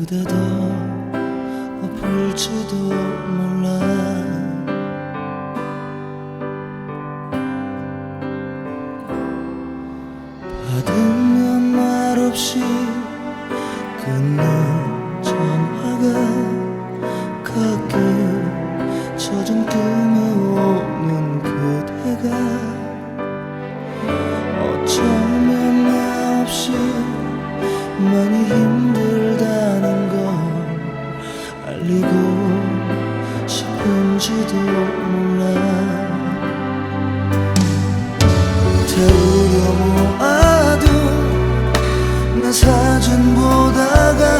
그대도 아플지도 몰라. 받으면 말없이 끝내. 태우려 모아도 나 사진 보다가